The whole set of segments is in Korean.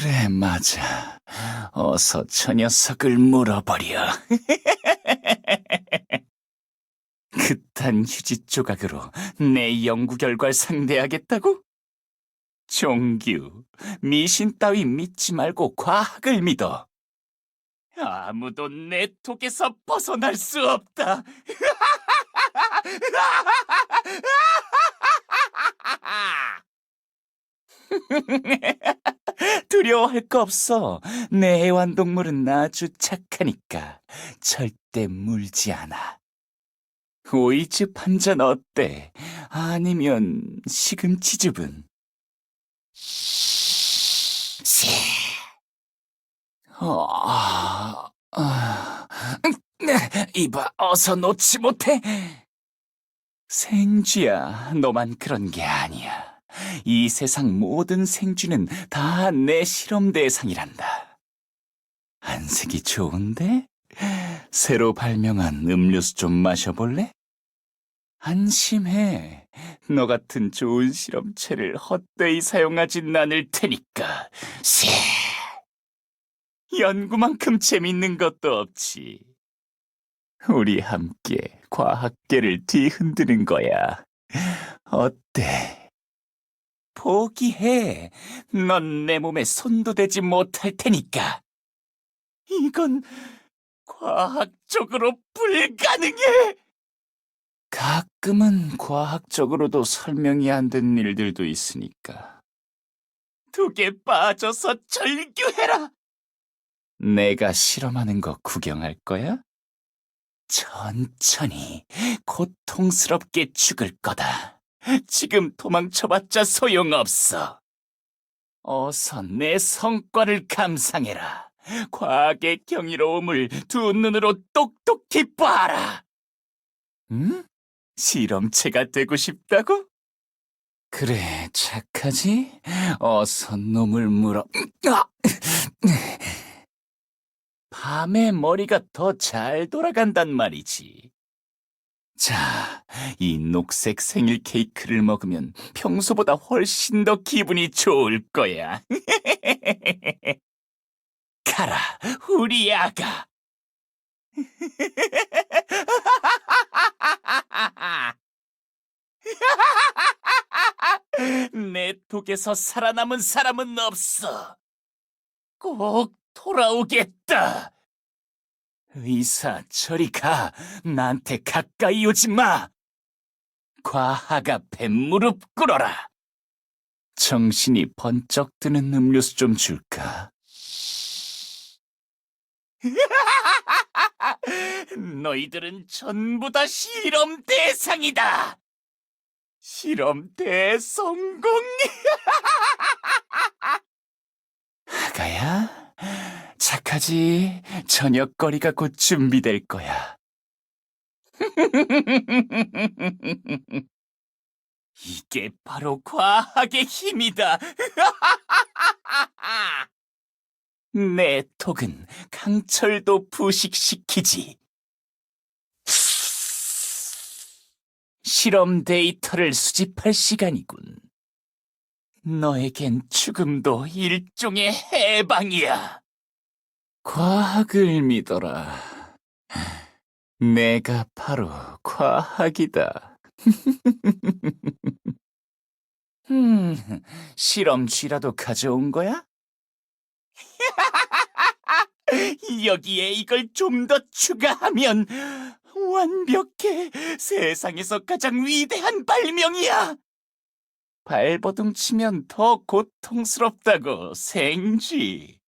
그래, 맞아. 어서 저 녀석을 물어버려. 그딴 휴지 조각으로 내 연구 결과를 상대하겠다고? 종규, 미신 따위 믿지 말고 과학을 믿어. 아무도 내 톡에서 벗어날 수 없다. 두려워할 거 없어. 내 애완동물은 아주 착하니까 절대 물지 않아. 오이즈 판전 어때? 아니면 시금치즙은? 씨. 어, 아, 아, 이봐, 어서 놓지 못해. 생쥐야, 너만 그런 게 아니야. 이 세상 모든 생쥐는 다 내 실험 대상이란다. 안색이 좋은데? 새로 발명한 음료수 좀 마셔볼래? 안심해. 너 같은 좋은 실험체를 헛되이 사용하진 않을 테니까. 쎄. 연구만큼 재밌는 것도 없지. 우리 함께 과학계를 뒤흔드는 거야. 어때? 포기해. 넌 내 몸에 손도 대지 못할 테니까. 이건 과학적으로 불가능해! 가끔은 과학적으로도 설명이 안 된 일들도 있으니까. 독에 빠져서 절규해라! 내가 실험하는 거 구경할 거야? 천천히 고통스럽게 죽을 거다. 지금 도망쳐봤자 소용없어. 어서 내 성과를 감상해라. 과학의 경이로움을 두 눈으로 똑똑히 봐라. 응? 실험체가 되고 싶다고? 그래, 착하지? 어서 놈을 물어. 아! 밤에 머리가 더 잘 돌아간단 말이지. 자, 이 녹색 생일 케이크를 먹으면 평소보다 훨씬 더 기분이 좋을 거야. 가라, 우리 아가. 내 독에서 살아남은 사람은 없어. 꼭 돌아오겠다. 의사, 저리 가. 나한테 가까이 오지 마. 과학 앞에 무릎 꿇어라. 정신이 번쩍 드는 음료수 좀 줄까? 너희들은 전부 다 실험 대상이다. 실험 대성공. 하가야, 착하지. 저녁거리가 곧 준비될 거야. 이게 바로 과학의 힘이다. 내 톡은 강철도 부식시키지. 실험 데이터를 수집할 시간이군. 너에겐 죽음도 일종의 해방이야. 과학을 믿어라. 내가 바로 과학이다. 음, 실험쥐라도 가져온 거야? 여기에 이걸 좀 더 추가하면 완벽해. 세상에서 가장 위대한 발명이야. 발버둥 치면 더 고통스럽다고, 생쥐.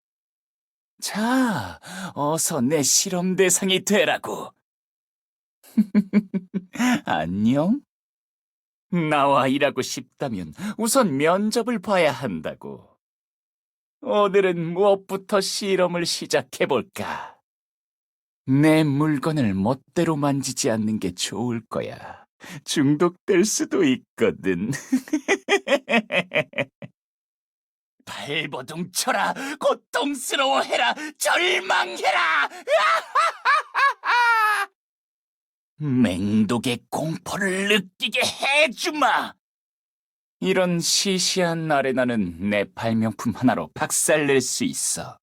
자, 어서 내 실험 대상이 되라고. 안녕? 나와 일하고 싶다면 우선 면접을 봐야 한다고. 오늘은 무엇부터 실험을 시작해볼까? 내 물건을 멋대로 만지지 않는 게 좋을 거야. 중독될 수도 있거든. 발버둥 쳐라! 고통스러워해라! 절망해라! 맹독의 공포를 느끼게 해주마! 이런 시시한 아레나는 내 발명품 하나로 박살낼 수 있어.